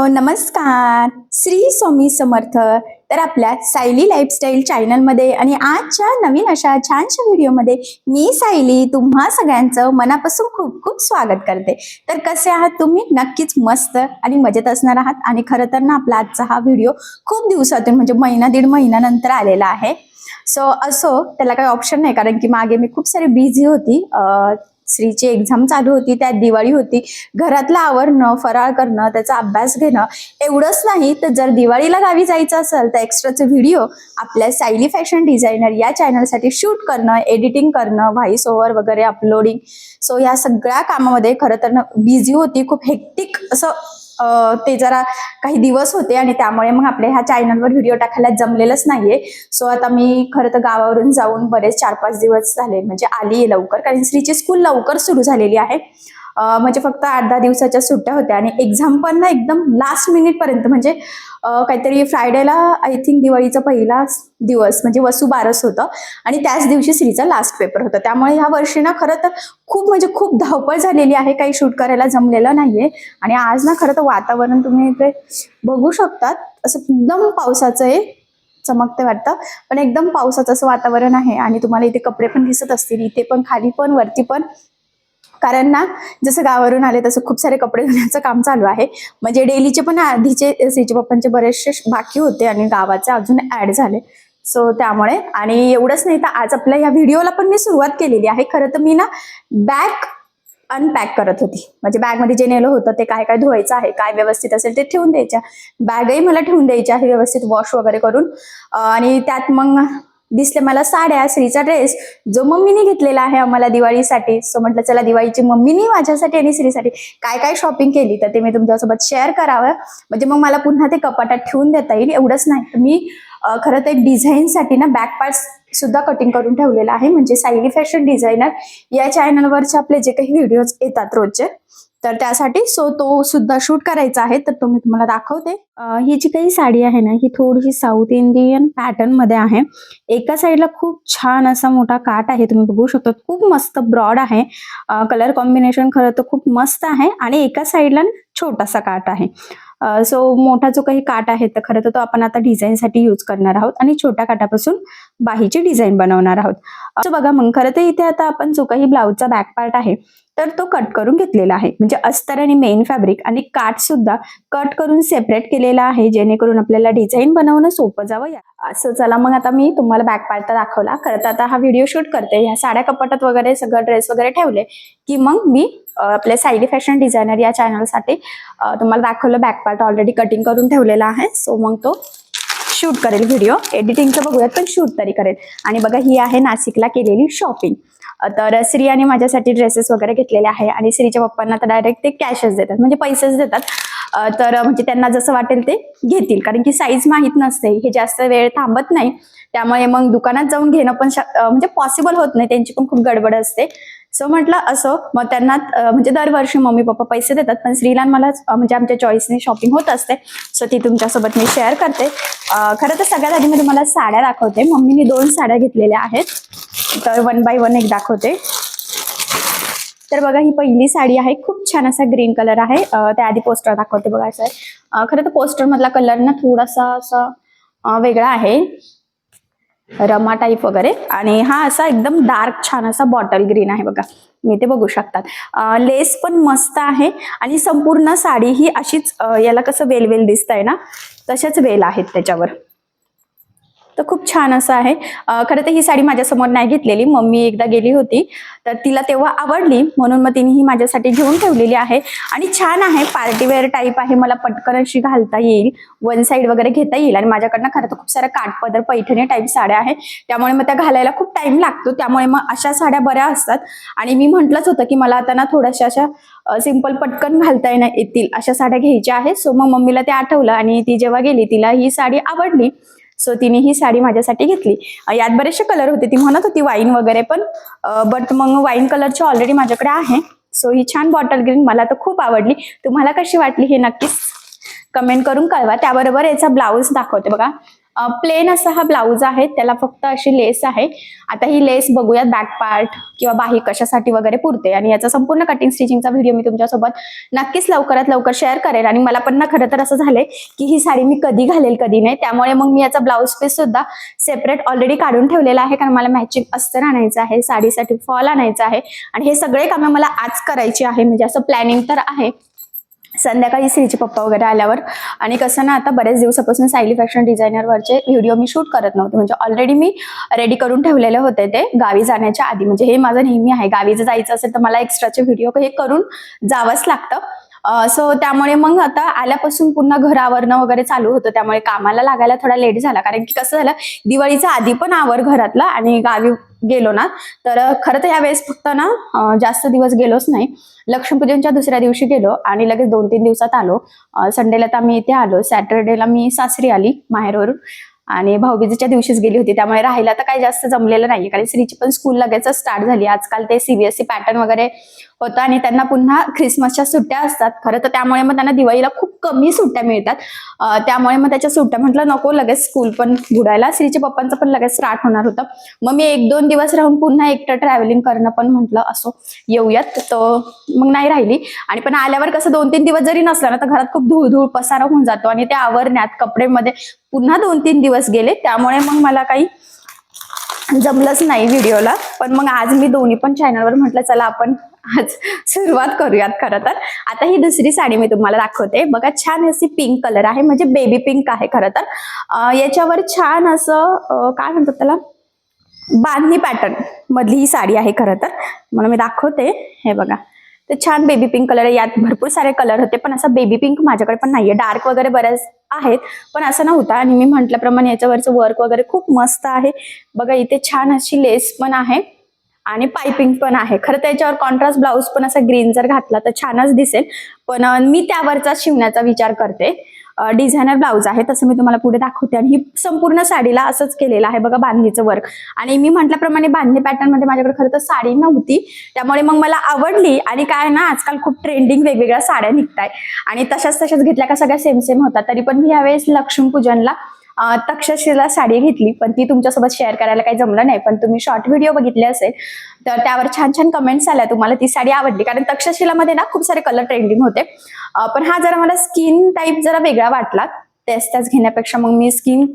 Hello नमस्कार. श्री स्वामी समर्थ. तर आपल्या सायली लाईफस्टाईल चॅनलमध्ये आणि आजच्या नवीन अशा छानशा व्हिडिओमध्ये मी सायली तुम्हा सगळ्यांचं मनापासून खूप खूप स्वागत करते. तर कसे आहात तुम्ही? नक्कीच मस्त आणि मजेत असणार आहात. आणि खरं तर ना आपला आजचा हा व्हिडिओ खूप दिवसातून म्हणजे महिना दीड महिन्यानंतर आलेला आहे. सो असो त्याला काही ऑप्शन नाही. कारण की मागे मी खूप सारी बिझी होती. श्रीची एक्झाम चालू होती त्यात दिवाळी होती. घरातलं आवरणं फराळ करणं त्याचा अभ्यास घेणं एवढंच नाही. तर जर दिवाळीला गावी जायचं असेल तर एक्स्ट्राचे व्हिडिओ आपल्या सायली फॅशन डिझायनर या चॅनलसाठी शूट करणं एडिटिंग करणं व्हॉइस ओव्हर वगैरे अपलोडिंग सो या सगळ्या कामामध्ये खरं तर बिझी होती. खूप हेक्टिक असं ते जरा काही दिवस होते आणि त्यामुळे मग आपल्या ह्या चॅनलवर व्हिडिओ टाकायला जमलेलंच नाहीये. सो आता मी खरं तर गावावरून जाऊन बरेच चार पाच दिवस झाले. म्हणजे आली आहे लवकर. कारण श्रीची स्कूल लवकर सुरू झालेली आहे. म्हणजे फक्त आठ दहा दिवसाच्या सुट्ट्या होत्या आणि एक्झाम पण ना एकदम लास्ट मिनिट पर्यंत म्हणजे काहीतरी फ्रायडेला आय थिंक दिवाळीचा पहिला दिवस म्हणजे वसू बारस होतं आणि त्याच दिवशी श्रीचा लास्ट पेपर होता. त्यामुळे ह्या वर्षी ना खरं तर खूप म्हणजे खूप धावपळ झालेली आहे काही शूट करायला जमलेलं नाहीये आणि आज ना खरं तर वातावरण तुम्ही इथे बघू शकतात. असं एकदम पावसाचं आहे चमकते वाटतं पण एकदम पावसाचं असं वातावरण आहे आणि तुम्हाला इथे कपडे पण दिसत असतील इथे पण खाली पण वरती पण. कारण ना जसं गावावरून आले तसं खूप सारे कपडे धुण्याचं काम चालू आहे. म्हणजे डेलीचे पण आधीचे सीचे पप्पांचे बरेचसे बाकी होते आणि गावाचे अजून ऍड झाले. सो त्यामुळे आणि एवढंच नाही तर आज आपल्या या व्हिडिओला पण मी सुरुवात केलेली आहे. खरं तर मी ना बॅग अनपॅक करत होती. म्हणजे बॅगमध्ये जे नेलं होतं ते काय काय धुवायचं आहे काय व्यवस्थित असेल ते ठेवून द्यायच्या. बॅगही मला ठेवून द्यायची आहे व्यवस्थित वॉश वगैरे करून. आणि त्यात मग दिसले मला साड्या श्रीचा ड्रेस जो मम्मीने घेतलेला आहे आम्हाला दिवाळीसाठी. सो म्हटलं चला दिवाळीची मम्मीनी माझ्यासाठी आणि श्रीसाठी काय काय शॉपिंग केली तर ते मी तुमच्यासोबत शेअर करावं. म्हणजे मग मला पुन्हा ते कपाटात ठेवून देता येईल एवढंच नाही. मी खरं तर एक डिझाईनसाठी ना बॅक पार्ट्स सुद्धा कटिंग करून ठेवलेलं आहे. म्हणजे सायली फॅशन डिझायनर या चॅनलवरचे आपले जे काही व्हिडिओज येतात रोजचे तर त्यासाठी सो तो सुद्धा शूट करायचा आहे. तर तो मी तुम्हाला दाखवते. ही जी काही साडी आहे ना ही थोडीशी साऊथ इंडियन पॅटर्नमध्ये आहे. एका साईडला खूप छान असा मोठा काट आहे तुम्ही बघू शकता. खूप मस्त ब्रॉड आहे. कलर कॉम्बिनेशन खरं तर खूप मस्त आहे. आणि एका साईडला छोटासा काट आहे. सो मोठा जो काही काट आहे तर खरं तर तो आपण आता डिझाईनसाठी यूज करणार आहोत आणि छोट्या काटापासून बाहीची डिझाईन बनवणार आहोत. असं बघा मग खरं तर इथे आता आपण जो काही ब्लाऊजचा बॅक पार्ट आहे तर तो कट करून घेतलेला आहे. म्हणजे अस्तर आणि मेन फॅब्रिक आणि काठ सुद्धा कट करून सेपरेट केलेला आहे. जेणेकरून आपल्याला डिझाईन बनवणं सोपं जावं या. असं चला मग आता मी तुम्हाला बॅक पार्ट तर दाखवला. खरं तर आता हा व्हिडिओ शूट करते. ह्या साड्या कपाटात वगैरे सगळं ड्रेस वगैरे ठेवले की मग मी आपले आपल्या सायली फॅशन डिझायनर या चॅनलसाठी तुम्हाला दाखवलं बॅक पार्ट ऑलरेडी कटिंग करून ठेवलेला आहे. सो मग तो शूट करेल व्हिडिओ एडिटिंगचं बघूयात पण शूट तरी करेल. आणि बघा ही आहे नाशिकला केलेली शॉपिंग तर श्री आणि माझ्यासाठी ड्रेसेस वगैरे घेतलेले आहे आणि श्रीच्या पप्पांना तर डायरेक्ट ते कॅशच देतात. म्हणजे पैसेच देतात. तर म्हणजे त्यांना जसं वाटेल ते घेतील. कारण की साईज माहीत नसते. हे जास्त वेळ थांबत नाही. त्यामुळे मग दुकानात जाऊन घेणं पण शक- म्हणजे पॉसिबल होत नाही. त्यांची पण खूप गडबड असते. सो म्हटलं असं मग त्यांना म्हणजे दरवर्षी मम्मी पप्पा पैसे देतात. पण श्रीला मला म्हणजे आमच्या चॉईसने शॉपिंग होत असते. सो ती तुमच्यासोबत मी शेअर करते. खरं तर सगळ्यात आधी मी तुम्हाला साड्या दाखवते. मम्मीने दोन साड्या घेतलेल्या आहेत. तर वन बाय वन एक दाखवते. तर बघा ही पहिली साडी आहे. खूप छान असा ग्रीन कलर आहे. त्याआधी पोस्टर दाखवते बघा सर खरं तर पोस्टर मधला कलर ना थोडासा असा वेगळा आहे. रमा टाईप वगैरे. आणि हा असा एकदम डार्क छान असा बॉटल ग्रीन आहे बघा. मी ते बघू शकतात. लेस पण मस्त आहे. आणि संपूर्ण साडी ही अशीच याला कसं वेल वेल दिसतंय ना तशाच वेल आहेत त्याच्यावर. तर खूप छान असं आहे. खरं तर ही साडी माझ्यासमोर नाही घेतलेली. मम्मी एकदा गेली होती. तर तिला तेव्हा आवडली. म्हणून मग तिने ही माझ्यासाठी घेऊन ठेवलेली आहे. आणि छान आहे. पार्टीवेअर टाईप आहे. मला पटकन अशी घालता येईल. वन साईड वगैरे घेता येईल. आणि माझ्याकडनं खरं तर खूप साऱ्या काठपदर पैठणी टाईप साड्या आहे. त्यामुळे मग त्या घालायला खूप टाइम लागतो. त्यामुळे मग अशा साड्या बऱ्या असतात. आणि मी म्हटलंच होतं की मला आता ना थोड्याशा अशा सिंपल पटकन घालता येण्या येतील अशा साड्या घ्यायच्या आहेत. सो मग मम्मीला ते आठवलं आणि ती जेव्हा गेली तिला ही साडी आवडली. सो तिने ही साडी माझ्यासाठी घेतली. यात बरेचसे कलर होते. ती म्हणत होती वाईन वगैरे पण बट मग वाईन कलरची ऑलरेडी माझ्याकडे आहे. सो ही छान बॉटल ग्रीन मला तर खूप आवडली. तुम्हाला कशी वाटली हे नक्कीच कमेंट करून कळवा. त्याबरोबर याचा ब्लाऊज दाखवते बघा. प्लेन असा हा ब्लाऊज आहे त्याला फक्त अशी लेस आहे. आता ही लेस बघूयात बॅक पार्ट किंवा बाही कशासाठी वगैरे पुरते. आणि याचा संपूर्ण कटिंग स्टिचिंगचा व्हिडिओ मी तुमच्यासोबत नक्कीच लवकरात लवकर शेअर करेल. आणि मला पण ना खरं तर असं झालंय की ही साडी मी कधी घालेल कधी नाही. त्यामुळे मग मी याचा ब्लाऊज पीस सुद्धा सेपरेट ऑलरेडी काढून ठेवलेला आहे. कारण मला मॅचिंग अस्तर आणायचं आहे साडीसाठी फॉल आणायचं आहे. आणि हे सगळे कामं मला आज करायची आहे. म्हणजे असं प्लॅनिंग तर आहे. संध्याकाळी श्रीचे पप्पा वगैरे आल्यावर. आणि कसं ना आता बरेच दिवसापासून सायली फॅशन डिझायनरवरचे व्हिडिओ मी शूट करत नव्हते. म्हणजे ऑलरेडी मी रेडी करून ठेवलेले होते ते गावी जाण्याच्या आधी. म्हणजे हे माझं नेहमी आहे. गावी जर जायचं असेल तर मला एक्स्ट्राचे व्हिडिओ हे करून जावंच लागतं. सो त्यामुळे मग आता आल्यापासून पुन्हा घर आवरणं वगैरे चालू होतं. त्यामुळे कामाला लागायला थोडा लेट झाला. कारण की कसं झालं दिवाळीच्या आधी पण आवर घरातला आणि गावी गेलो ना तर खरं तर यावेळेस फक्त ना जास्त दिवस गेलोच नाही. लक्ष्मीपूजनच्या दुसऱ्या दिवशी गेलो आणि लगेच दोन तीन दिवसात आलो. संडेला तर आम्ही इथे आलो. सॅटरडेला मी सासरी आली माहेरवरून. आणि भाऊबीजेच्या दिवशीच गेली होती त्यामुळे राहायला तर काही जास्त जमलेलं नाही कारण श्रीची पण स्कूल लगेच स्टार्ट झाली. आजकाल ते सीबीएसई पॅटर्न वगैरे होतं आणि त्यांना पुन्हा ख्रिसमसच्या सुट्ट्या असतात. खरं तर त्यामुळे मग त्यांना दिवाळीला खूप कमी सुट्ट्या मिळतात. त्यामुळे मग त्याच्या सुट्ट्या म्हटलं नको लगेच स्कूल पण बुडायला. श्रीच्या पप्पांचं पण लगेच स्टार्ट होणार होतं. मग मी एक दोन दिवस राहून पुन्हा एकटं ट्रॅव्हलिंग करणं पण म्हटलं असो. येऊयात. तर मग नाही राहिली. आणि पण आल्यावर कसं दोन तीन दिवस जरी नसलं ना तर घरात खूप धूळ धूळ पसारा होऊन जातो. आणि ते आवरण्यात कपडेमध्ये पुन्हा दोन तीन दिवस गेले. त्यामुळे मग मला काही जमलंच नाही व्हिडिओला पण मग आज मी दोन्ही पण चॅनलवर म्हटलं चला आपण आज सुरुवात करूयात खरं तर. आता ही दुसरी साडी मी तुम्हाला दाखवते. बघा छान अशी पिंक कलर आहे म्हणजे बेबी पिंक आहे खरं तर. याच्यावर छान असं काय म्हणतात त्याला? बांधणी पॅटर्न मधली ही साडी आहे खरं तर. मला मी दाखवते. हे बघा. तर छान बेबी पिंक कलर आहे. यात भरपूर सारे कलर होते पण असं बेबी पिंक माझ्याकडे पण नाहीये. डार्क वगैरे बऱ्याच आहेत पण असं नव्हता. आणि मी म्हटल्याप्रमाणे याच्यावरचं वर्क वगैरे खूप मस्त आहे. बघा इथे छान अशी लेस पण आहे. आणि पायपिंग पण आहे. खरं त्याच्यावर कॉन्ट्रास्ट ब्लाऊज पण असा ग्रीन जर घातला तर छानच दिसेल. पण मी त्यावरचा शिवण्याचा विचार करते. डिझायनर ब्लाऊज आहे तसं मी तुम्हाला पुढे दाखवते. आणि ही संपूर्ण साडीला असंच केलेलं आहे बघा बांधणीचं वर्क आणि मी म्हटल्याप्रमाणे बांधणी पॅटर्नमध्ये माझ्याकडे खरं तर साडी नव्हती. त्यामुळे मग मला आवडली. आणि काय ना आजकाल खूप ट्रेंडिंग वेगवेगळ्या साड्या निघताय. आणि तशाच तशाच घेतल्या का सगळ्या सेम सेम होतात. तरी पण मी यावेळेस लक्ष्मीपूजनला तक्षशिला साडी घेतली पण ती तुमच्यासोबत शेअर करायला काही जमलं नाही. पण तुम्ही शॉर्ट व्हिडिओ बघितले असेल तर त्यावर छान छान कमेंट्स आल्या. तुम्हाला ती साडी आवडली. कारण तक्षशिलामध्ये ना खूप सारे कलर ट्रेंडिंग होते. पण हा जरा मला स्किन टाईप जरा वेगळा वाटला. त्याच त्याच घेण्यापेक्षा मग मी स्किन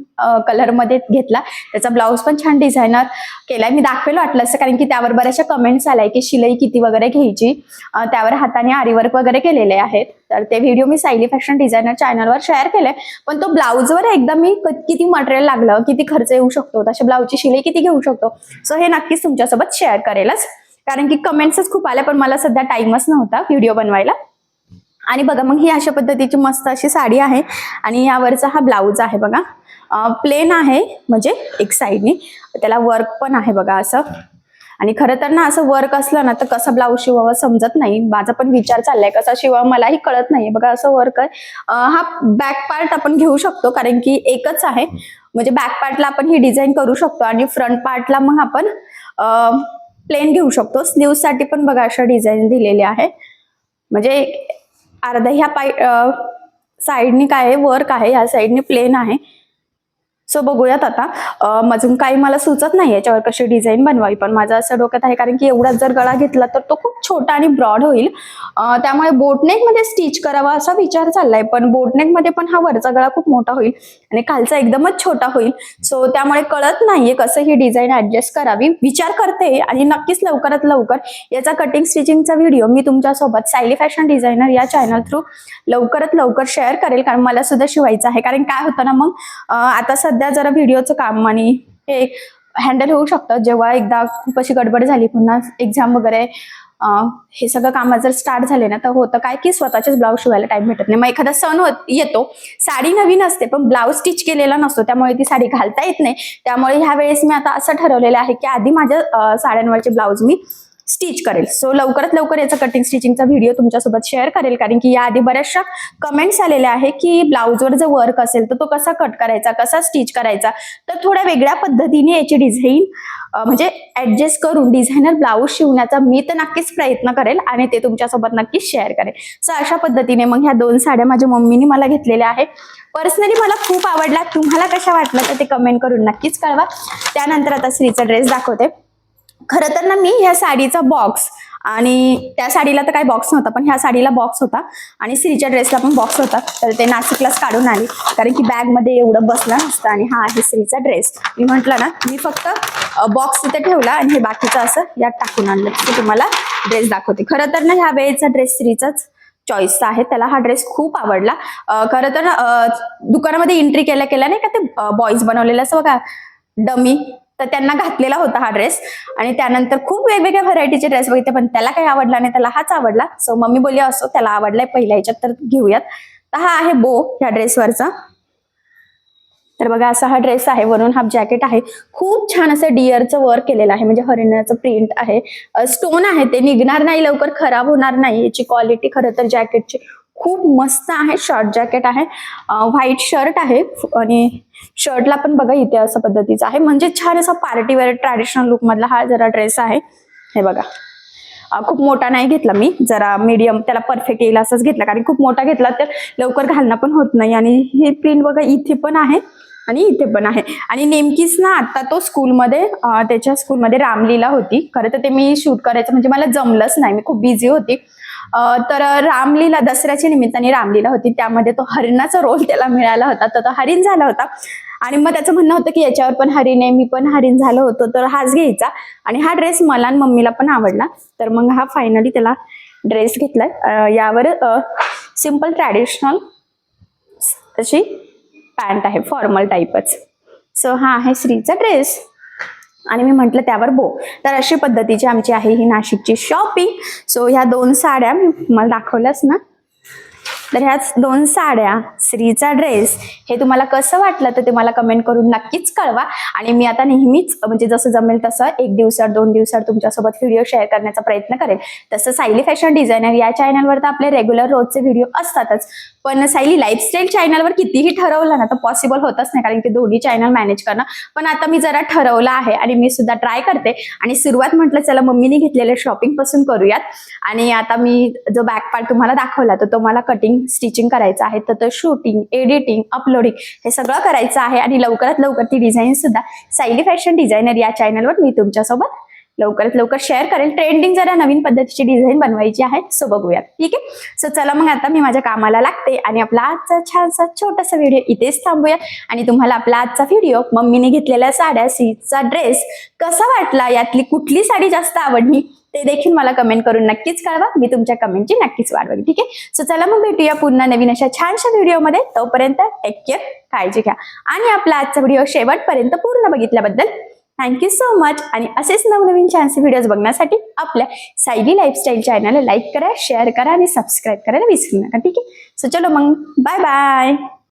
कलरमध्ये घेतला. त्याचा ब्लाऊज पण छान डिझायनर केलाय. मी दाखवेल वाटलं असं कारण की त्यावर बऱ्याचशा कमेंट्स आलाय की शिलाई किती वगैरे घ्यायची. त्यावर हाताने आरीवर्क वगैरे केलेले आहेत. तर ते व्हिडिओ मी सायली फॅशन डिझायनर चॅनलवर शेअर केले पण तो ब्लाऊजवर एकदा मी किती मटेरियल लागलं किती खर्च येऊ शकतो तशा ब्लाऊजची शिलाई किती घेऊ शकतो. सो हे नक्कीच तुमच्यासोबत शेअर करेलच. कारण की कमेंट्सच खूप आल्या पण मला सध्या टाइमच नव्हता व्हिडिओ बनवायला. आणि बघा मग ही अशा पद्धतीची मस्त अशी साडी आहे. आणि यावरचा हा ब्लाऊज आहे बघा. प्लेन आहे म्हणजे एक साईडने त्याला वर्क पण आहे बघा असं. आणि खरं तर ना असं वर्क असलं ना तर कसं ब्लाऊज शिवावं समजत नाही. माझा पण विचार चाललाय कसा शिवावा मलाही कळत नाही बघा असं वर्क आहे. हा बॅक पार्ट आपण घेऊ शकतो कारण की एकच आहे. म्हणजे बॅक पार्टला आपण ही डिझाईन करू शकतो आणि फ्रंट पार्टला मग आपण प्लेन घेऊ शकतो. स्लीव्हसाठी पण बघा अशा डिझाईन दिलेली आहे म्हणजे अर्धा ह्या पाय साईडनी काय आहे? वर्क आहे. ह्या साईडनी प्लेन आहे. सो बघूयात आता. अजून काही मला सुचत नाही याच्यावर कशी डिझाईन बनवावी पण माझं असं डोक्यात आहे कारण की एवढाच जर गळा घेतला तर तो खूप छोटा आणि ब्रॉड होईल. त्यामुळे बोटनेकमध्ये स्टिच करावा असा विचार चाललाय पण बोटनेकमध्ये पण हा वरचा गळा खूप मोठा होईल आणि खालचा एकदमच छोटा होईल. सो त्यामुळे कळत नाहीये कसं ही डिझाईन ऍडजस्ट करावी. विचार करते आणि नक्कीच लवकरात लवकर याचा कटिंग स्टिचिंगचा व्हिडिओ मी तुमच्यासोबत सायली फॅशन डिझायनर या चॅनल थ्रू लवकरात लवकर शेअर करेल कारण मला सुद्धा शिवायचं आहे. कारण काय होतं ना मग आता सध्या सध्या जरा व्हिडिओचं काम आणि हे हँडल होऊ शकतं. जेव्हा एकदा खूप अशी गडबड झाली पुन्हा एक्झाम वगैरे हे सगळं काम जर स्टार्ट झाले ना तर होतं काय की स्वतःचेच ब्लाऊज शिवायला टाइम भेटत नाही. मग एखादा सण होत येतो. साडी नवीन असते पण ब्लाऊज स्टिच केलेला नसतो. त्यामुळे ती साडी घालता येत नाही. त्यामुळे ह्या वेळेस मी आता असं ठरवलेलं आहे की आधी माझ्या साड्यांवरचे ब्लाऊज मी स्टिच करेल. सो लवकरात लवकर याचा कटिंग स्टिचिंगचा व्हिडिओ तुमच्यासोबत शेअर करेल. कारण की याआधी बऱ्याचशा कमेंट्स आलेल्या आहे की ब्लाऊजवर जर वर्क असेल तर तो कसा कट करायचा कसा स्टिच करायचा? तर थोड्या वेगळ्या पद्धतीने याची डिझाईन म्हणजे ऍडजस्ट करून डिझायनर ब्लाऊज शिवण्याचा मी तर नक्कीच प्रयत्न करेल आणि ते तुमच्यासोबत नक्कीच शेअर करेल. सो अशा पद्धतीने मग ह्या दोन साड्या माझ्या मम्मीने मला घेतलेल्या आहे पर्सनली मला खूप आवडला तुम्हाला कशा वाटलं तर ते कमेंट करून नक्कीच कळवा. त्यानंतर आता श्रीचा ड्रेस दाखवते. खरं तर ना मी ह्या साडीचा बॉक्स आणि त्या साडीला तर काही बॉक्स नव्हता पण ह्या साडीला बॉक्स होता आणि श्रीच्या ड्रेसला पण बॉक्स होता. तर ते नाशिकलाच काढून आली. कारण की बॅगमध्ये एवढं बसलं नसतं आणि हा आहे सिरीचा ड्रेस मी म्हटलं ना मी फक्त बॉक्स तिथे ठेवला आणि हे बाकीचं असं यात टाकून आणलं. ते तुम्हाला ड्रेस दाखवते. खरं तर ना ह्या वेळेचा ड्रेस श्रीचाच चॉईसचा आहे. त्याला हा ड्रेस खूप आवडला. खरं तर दुकानामध्ये एंट्री केल्या केल्या नाही का ते बॉईज बनवलेलं असं बघा डमी. तर त्यांना घातलेला होता हा ड्रेस आणि त्यानंतर खूप वेगवेगळ्या व्हरायटीचे ड्रेस बघितले पण त्याला काही आवडला नाही त्याला हाच आवडला. सो मम्मी बोलली असो त्याला आवडलाय पहिल्या ह्याच्यात तर घेऊयात. तर हा आहे बो ह्या ड्रेसवरचा तर बघा असा हा ड्रेस आहे वरून हाफ जॅकेट आहे. खूप छान असं डिअरचं वर्क केलेलं आहे म्हणजे हरिणाचं प्रिंट आहे. स्टोन आहे ते निघणार नाही लवकर खराब होणार नाही. याची क्वालिटी खरं तर जॅकेटची खूप मस्त आहे शॉर्ट जॅकेट आहे. व्हाईट शर्ट आहे आणि शर्टला पण बघा इथे असं पद्धतीचं आहे. म्हणजे छान असा पार्टीवेअर ट्रॅडिशनल लुक मधला हा जरा ड्रेस आहे. हे बघा. खूप मोठा नाही घेतला मी. जरा मीडियम त्याला परफेक्ट येईल असंच घेतला. कारण खूप मोठा घेतला तर लवकर घालणं पण होत नाही. आणि हे प्रिंट बघा इथे पण आहे आणि इथे पण आहे. आणि नेमकीच ना आता तो स्कूलमध्ये त्याच्या स्कूलमध्ये रामलीला होती. खरं तर ते मी शूट करायचं म्हणजे मला जमलंच नाही. मी खूप बिझी होती. तर रामलीला दसऱ्याच्या निमित्ताने रामलीला होती. त्यामध्ये तो हरिणाचा रोल त्याला मिळाला होता. तर तो हरिण झाला होता. आणि मग त्याचं म्हणणं होतं की याच्यावर पण हरिण आहे मी पण हरिण झालो होतो. तर हाच घ्यायचा. आणि हा ड्रेस मला आणि मम्मीला पण आवडला. तर मग हा फायनली त्याला ड्रेस घेतलाय. यावर सिंपल ट्रॅडिशनल अशी पॅन्ट आहे. फॉर्मल टाईपच सो हा आहे श्रीचा ड्रेस आणि मी म्हटलं त्यावर बो. तर अशी पद्धतीची आमची आहे ही नाशिकची शॉपिंग सो ह्या दोन साड्या मी मला दाखवल्याच ना. तर ह्याच दोन साड्या स्त्रीचा ड्रेस हे तुम्हाला कसं वाटलं तर ते मला कमेंट करून नक्कीच कळवा. आणि मी आता नेहमीच म्हणजे जसं जमेल तसं एक दिवसात दोन दिवसात तुमच्यासोबत व्हिडिओ शेअर करण्याचा प्रयत्न करेल तसं सायली फॅशन डिझायनर या चॅनलवर तर आपले रेग्युलर रोजचे व्हिडिओ असतातच. पण सायली लाईफस्टाईल चॅनलवर कितीही ठरवलं ना तर पॉसिबल होतच नाही कारण की दोन्ही चॅनल मॅनेज करणं. पण आता मी जरा ठरवलं आहे आणि मी सुद्धा ट्राय करते. आणि सुरुवात म्हटलं चला मम्मीने घेतलेल्या शॉपिंगपासून करूयात. आणि आता मी जो बॅक पार्ट तुम्हाला दाखवला तर तो मला कटिंग स्टिचिंग करायचं आहे. तर तो शूटिंग एडिटिंग अपलोडिंग हे सगळं करायचं आहे. आणि लवकरात लवकर ती डिझाईन सुद्धा सायली फॅशन डिझायनर या चॅनलवर मी तुमच्यासोबत लवकरात लवकर शेअर करेल. ट्रेंडिंग जरा नवीन पद्धतीची डिझाईन बनवायची आहे. सो बघूयात. ठीक आहे? सो चला मग आता मी माझ्या कामाला लागते आणि आपला आजचा छानसा छोटासा व्हिडिओ इथेच थांबूया. आणि तुम्हाला आपला आजचा व्हिडिओ मम्मीने घेतलेल्या साड्या सीचा ड्रेस कसा वाटला यातली कुठली साडी जास्त आवडली ते देखील मला कमेंट करून नक्कीच कळवा. मी तुमच्या कमेंटची नक्कीच वाट बघेन. ठीक आहे? सो चला मग भेटूया पुन्हा नवीन अशा छानशा व्हिडिओमध्ये तोपर्यंत टेक केअर काळजी घ्या. आणि आपला आजचा व्हिडिओ शेवटपर्यंत पूर्ण बघितल्याबद्दल थँक्यू सो मच आणि असेच नवनवीन छानसे व्हिडिओज बघण्यासाठी आपल्या सायली लाईफस्टाईल चॅनलला लाईक करा शेअर करा आणि सबस्क्राईब करायला विसरू नका. ठीक आहे? सो चलो मग. Bye bye